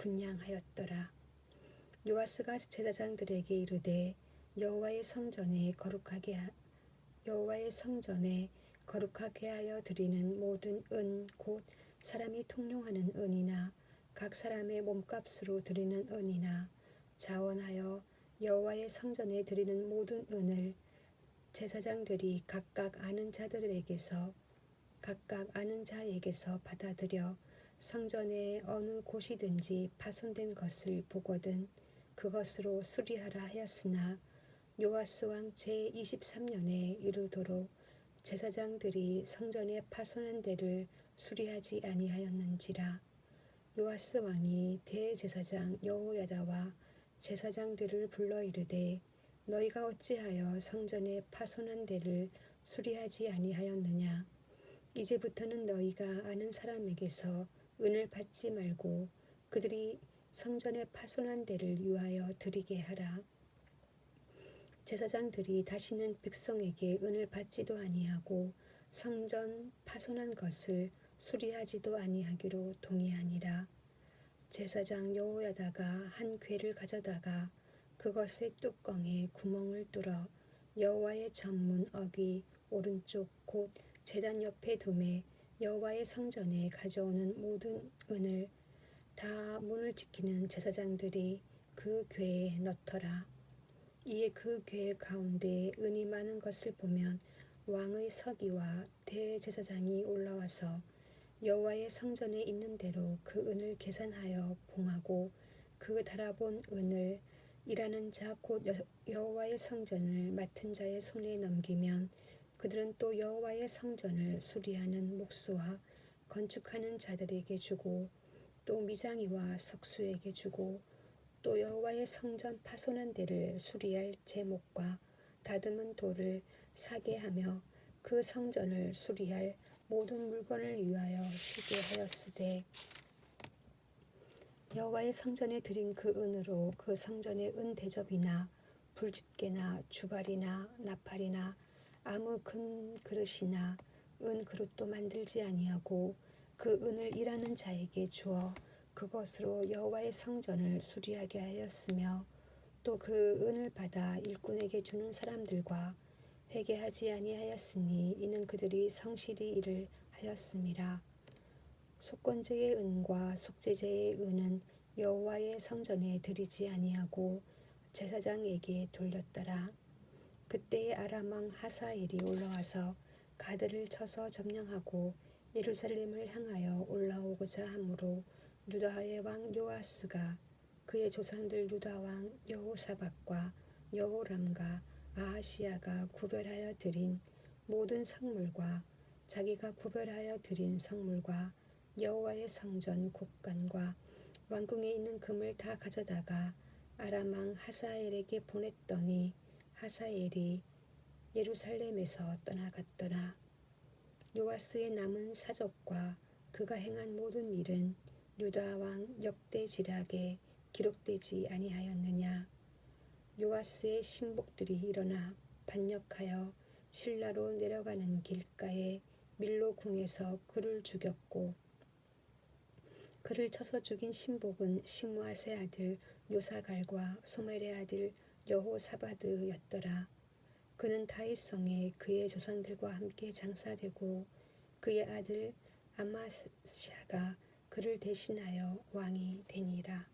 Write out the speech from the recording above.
분양하였더라. 요아스가 제사장들에게 이르되 여호와의 성전에 거룩하게 하, 여호와의 성전에 거룩하게 하여 드리는 모든 은 곧 사람이 통용하는 은이나 각 사람의 몸값으로 드리는 은이나 자원하여 여호와의 성전에 드리는 모든 은을 제사장들이 각각 아는 자들에게서 각각 아는 자에게서 받아들여 성전의 어느 곳이든지 파손된 것을 보거든 그것으로 수리하라 하였으나 요아스 왕 제23년에 이르도록 제사장들이 성전의 파손한 데를 수리하지 아니하였는지라 요아스 왕이 대제사장 여호야다와 제사장들을 불러 이르되 너희가 어찌하여 성전의 파손한 데를 수리하지 아니하였느냐? 이제부터는 너희가 아는 사람에게서 은을 받지 말고 그들이 성전의 파손한 데를 위하여 드리게 하라. 제사장들이 다시는 백성에게 은을 받지도 아니하고 성전 파손한 것을 수리하지도 아니하기로 동의하니라. 제사장 여호야다가 한 궤를 가져다가 그것의 뚜껑에 구멍을 뚫어 여호와의 전문 어귀 오른쪽 곧 제단 옆에 두매 여호와의 성전에 가져오는 모든 은을 다 문을 지키는 제사장들이 그 궤에 넣더라. 이에 그 궤 가운데 은이 많은 것을 보면 왕의 서기와 대제사장이 올라와서 여호와의 성전에 있는 대로 그 은을 계산하여 봉하고 그 달아본 은을 일하는 자 곧 여호와의 성전을 맡은 자의 손에 넘기면 그들은 또 여호와의 성전을 수리하는 목수와 건축하는 자들에게 주고 또 미장이와 석수에게 주고 또 여호와의 성전 파손한 데를 수리할 제목과 다듬은 돌을 사게 하며 그 성전을 수리할 모든 물건을 위하여 주게 하였으되 여호와의 성전에 드린 그 은으로 그 성전의 은 대접이나 불집게나 주발이나 나팔이나 아무 금 그릇이나 은 그릇도 만들지 아니하고 그 은을 일하는 자에게 주어 그것으로 여호와의 성전을 수리하게 하였으며 또 그 은을 받아 일꾼에게 주는 사람들과 회개하지 아니하였으니 이는 그들이 성실히 일을 하였음이라. 속건제의 은과 속죄제의 은은 여호와의 성전에 드리지 아니하고 제사장에게 돌렸더라 그때에 아람 왕 하사엘이 올라와서 가드를 쳐서 점령하고 예루살렘을 향하여 올라오고자 하므로 유다의 왕 요아스가 그의 조상들 유다 왕 여호사박과 여호람과 아하시아가 구별하여 드린 모든 성물과 자기가 구별하여 드린 성물과 여호와의 성전 곡간과 왕궁에 있는 금을 다 가져다가 아람 왕 하사엘에게 보냈더니 하사엘이 예루살렘에서 떠나갔더라. 요아스의 남은 사적과 그가 행한 모든 일은 유다 왕 역대 지략에 기록되지 아니하였느냐. 요아스의 신복들이 일어나 반역하여 신라로 내려가는 길가에 밀로 궁에서 그를 죽였고 그를 쳐서 죽인 신복은 시므아세 아들 요사갈과 소멜의 아들 여호사바드였더라. 그는 다윗성에 그의 조상들과 함께 장사되고 그의 아들 아마샤가 그를 대신하여 왕이 되니라.